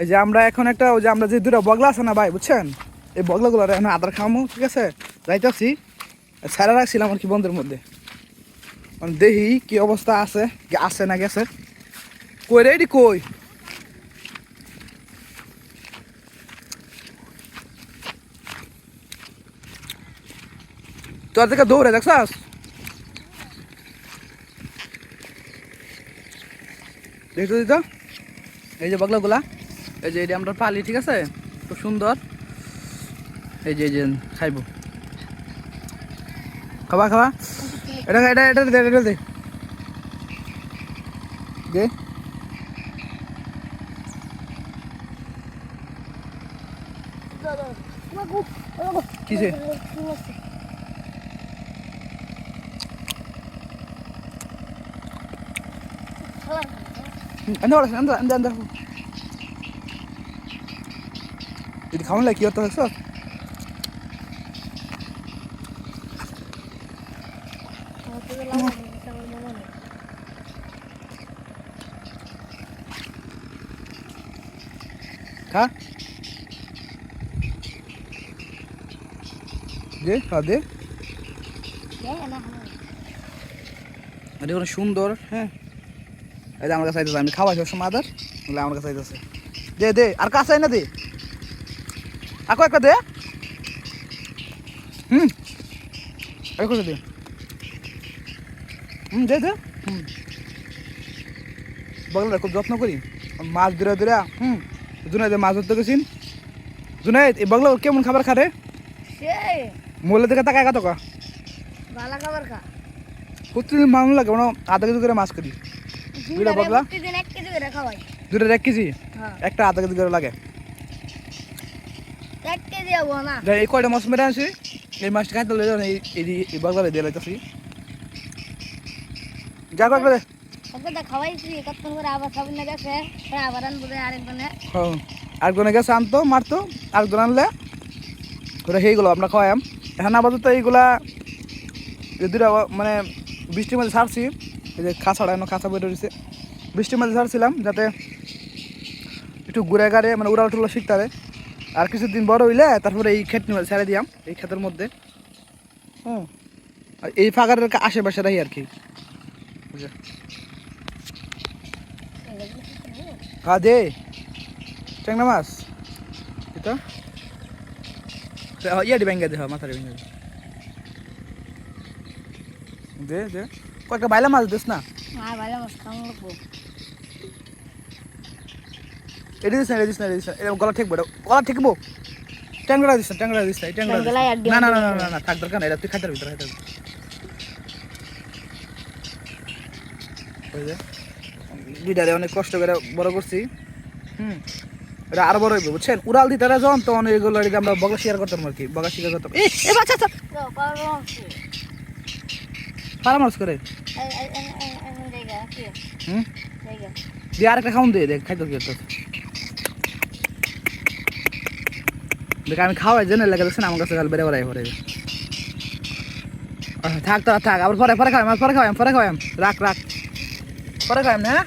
এই, যে আমরা এখন একটা ওই যে আমরা যে দুটো বগলা আছে না ভাই বুঝছেন? এই এখন আদার খাওয়ামো ঠিক আছে? যাইতেছি। ছাড়া রাখছিলাম আর কি বন্ধের মধ্যে। মানে দেখি কি অবস্থা আছে আছে না গেছে। কই রে কই? তোর থেকে দৌড়ে দেখছাস? দেখতে দিত? এই যে বগলাগুলা এই যে এটি আমরা পালি, ঠিক আছে? খুব সুন্দর। এই যে এই যে খাইব। খাবা খাবা। এটা এটা এটা দে এটা দে। দে। কিসে? আন্দা ওরা আন্দা আন্দা আন্দা এটি খাওয়ান লাগে কি হতো দেখছ খা দে খা দে এটা কোনো সুন্দর হ্যাঁ এই যে আমার কাছে আইতেছে আমি খাওয়াই সবসময় আদার বলে আমার কাছে আইতেছে। দে দে আর কাছে না দে। আকো একটা দে। হুম। আর করে দে হুম দে দে। হুম। বগলা খুব যত্ন করি। মাছ দূরে দূরে হুম। জুনাইদে মাছ ধরতে গেছিন। জুনাইদ এই বগলা কেমন খাবার খারে মোলে থেকে তাকায় কত কা? ভালো খাবার খা। প্রতিদিন মানুষ লাগে আধা কেজি করে মাছ করি। দুইটা বগলা? প্রতিদিন এক কেজি খাওয়াই। হ্যাঁ। একটা আধা কেজি করে লাগে? এই কয়টা মাছ মেরে আনছি? এই মাছটা খাইতে না, এই দিয়ে যা দে। হ্যাঁ। আরেকজনে গেছে আনতো মারতো আরেকজন আনলে। করে সেইগুলো আমরা খাওয়াইম এখন আপাতত এইগুলা দুটা মানে বৃষ্টির মধ্যে ছাড়ছি এই যে খাঁচাটা এনে খাঁচা বের হয়েছে বৃষ্টির মধ্যে ছাড়ছিলাম যাতে একটু ঘুরে গাড়ে মানে উড়াল টুলা শিখতে আর কিছুদিন বড় হইলে তারপরে এই ক্ষেত নিয়ে ছেড়ে দিয়াম, এই ক্ষেতের মধ্যে। হুম। আর এই ফাঁকারের কা- আশেপাশে রাখি আর কি। হ্যাঁ দে। ট্যাংরা মাছ। এটা? ইয়াটি ব্যাঙ্গে দে মাথার ব্যাঙ্গে দে দে। কয়েকটা বাইলা মাছ দিস না? মাছ খাওয়া দিস না এটি দিস না এটি দিস না। এটা গলা ঠেকবো এটা গলা ঠেকবো? ট্যাংরা দিস না ট্যাংরা দিস না এই ট্যাংরা না। না না না না না না থাক দরকার না এটা তুই খাইতে ভিতরে খাইতে দুইটারে অনেক কষ্ট করে বড় করছি। হুম এটা আরও বড় হইবে বুঝছেন? উড়াল দিতে যখন তখন এগুলো আমরা বগা শিকার করতাম আর কি বগা শিকার করতাম। বাচ্চা বাচ্চা পারা মাছ করে দিয়ে আরেকটা খাউন দিয়ে দেখ, খাইতো কি দেখ, আমি খাওয়াই জন্য লেগে দেখছেন আমার কাছে কাল বেড়ে বেড়াই পরে থাক তো থাক, আবার পরে পরে খাওয়াই পরে খাওয়াই পরে খাওয়াই রাখ রাখ। পরে খাওয়াই হ্যাঁ?